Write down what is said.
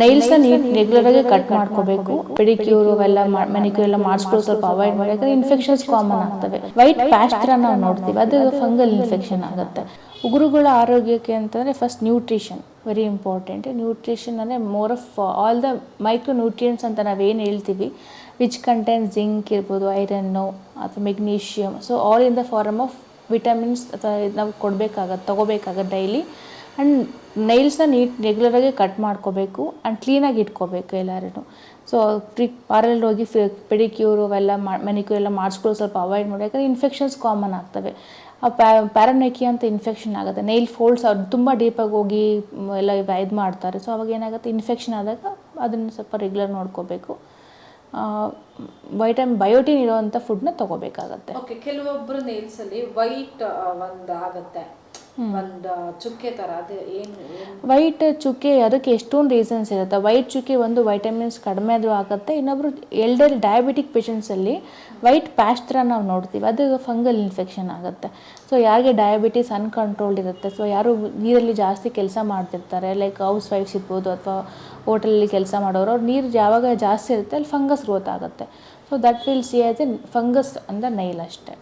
ನೈಲ್ಸ್ನ neat regular ಆಗಿ cut ಮಾಡ್ಕೋಬೇಕು. Pedicure ಎಲ್ಲ ಮೆನಿಕ್ಯೂರ್ ಎಲ್ಲ ಮಾಡಿಸ್ಕೊಳ್ಳೋ ಸ್ವಲ್ಪ ಅವಾಯ್ಡ್ ಮಾಡಿ ಇನ್ಫೆಕ್ಷನ್ಸ್ ಕಾಮನ್ ಆಗ್ತವೆ. ವೈಟ್ ಪ್ಯಾಚ್ ತರ ನಾವು ನೋಡ್ತೀವಿ. ಅದು ಫಂಗಲ್ ಇನ್ಫೆಕ್ಷನ್ ಆಗುತ್ತೆ. ಉಗುರುಗಳ ಆರೋಗ್ಯಕ್ಕೆ ಅಂತಂದರೆ first nutrition very important nutrition ಅಂದರೆ more of all the micronutrients ಅಂತ ನಾವೇನು ಹೇಳ್ತೀವಿ? ವಿಚ್ ಕಂಟೈನ್ ಜಿಂಕ್ ಇರ್ಬೋದು ಐರನ್ನು ಅಥವಾ magnesium so all in the form of vitamins ಅಥವಾ ನಾವು ಕೊಡಬೇಕಾಗತ್ತೆ, ತೊಗೋಬೇಕಾಗತ್ತೆ ಡೈಲಿ ಆ್ಯಂಡ್ ನೈಲ್ಸ್ನ ನೀಟ್ ರೆಗ್ಯುಲರಾಗಿ ಕಟ್ ಮಾಡ್ಕೋಬೇಕು ಆ್ಯಂಡ್ ಕ್ಲೀನಾಗಿ ಇಟ್ಕೋಬೇಕು ಎಲ್ಲರೂ ಸೊ ಪ್ರಿ ಪಾರ್ಲರ್ ಹೋಗಿ ಫಿ ಪೆಡಿಕ್ಯೂರು ಅವೆಲ್ಲ ಮೆನಿಕ್ಯೂರ್ ಎಲ್ಲ ಮಾಡಿಸ್ಕೊಳ್ಳೋ ಸ್ವಲ್ಪ ಅವಾಯ್ಡ್ ಮಾಡಿ. ಯಾಕಂದರೆ ಇನ್ಫೆಕ್ಷನ್ಸ್ ಕಾಮನ್ ಆಗ್ತವೆ. ಆ ಪ್ಯಾರನೈಕಿ ಅಂತ ಇನ್ಫೆಕ್ಷನ್ ಆಗುತ್ತೆ. ನೈಲ್ ಫೋಲ್ಡ್ಸ್ ಅವ್ರು ತುಂಬ ಡೀಪಾಗಿ ಹೋಗಿ ಎಲ್ಲ ಇದು ಮಾಡ್ತಾರೆ. ಸೊ ಅವಾಗ ಏನಾಗುತ್ತೆ? ಇನ್ಫೆಕ್ಷನ್ ಆದಾಗ ಅದನ್ನು ಸ್ವಲ್ಪ ರೆಗ್ಯುಲರ್ ನೋಡ್ಕೋಬೇಕು. ವೈಟಮ್ ಬಯೋಟಿನ್ ಇರೋವಂಥ ಫುಡ್ನ ತೊಗೋಬೇಕಾಗತ್ತೆ. ಓಕೆ ಕೆಲವೊಬ್ರು ನೇಲ್ಸ್ ಅಲ್ಲಿ ವೈಟ್ ಒಂದು ಆಗತ್ತೆ. ಒಂದ್ ಚುಕ್ಕೆ ತರ ಅದು ಏನು ಏನು? ವೈಟ್ ಚುಕ್ಕೆ ಅದಕ್ಕೆ ಎಷ್ಟೊಂದು ರೀಸನ್ಸ್ ಇರುತ್ತೆ. ವೈಟ್ ಚುಕ್ಕೆ ಒಂದು ವೈಟಮಿನ್ಸ್ ಕಡಿಮೆ ಆದರೂ ಆಗುತ್ತೆ. ಇನ್ನೊಬ್ರು ಎಲ್ಡರ್ ಡಯಾಬಿಟಿಕ್ ಪೇಷಂಟ್ಸಲ್ಲಿ ವೈಟ್ ಥರ ನಾವು ನೋಡ್ತೀವಿ. ಅದು ಫಂಗಲ್ ಇನ್ಫೆಕ್ಷನ್ ಆಗುತ್ತೆ. ಸೊ ಯಾರಿಗೆ ಡಯಾಬಿಟಿಸ್ ಅನ್ಕಂಟ್ರೋಲ್ಡ್ ಇರುತ್ತೆ ಸೊ ಯಾರು ನೀರಲ್ಲಿ ಜಾಸ್ತಿ ಕೆಲಸ ಮಾಡ್ತಿರ್ತಾರೆ ಲೈಕ್ ಹೌಸ್ ವೈಫ್ಸ್ ಇರ್ಬೋದು ಅಥವಾ ಹೋಟೆಲಲ್ಲಿ ಕೆಲಸ ಮಾಡೋರು ಅವ್ರು ನೀರು ಯಾವಾಗ ಜಾಸ್ತಿ ಇರುತ್ತೆ ಅಲ್ಲಿ ಫಂಗಸ್ ಗ್ರೋತ್ ಆಗುತ್ತೆ. So that will see as a fungus ಅಂದ ನೈಲ್ ಅಷ್ಟೇ.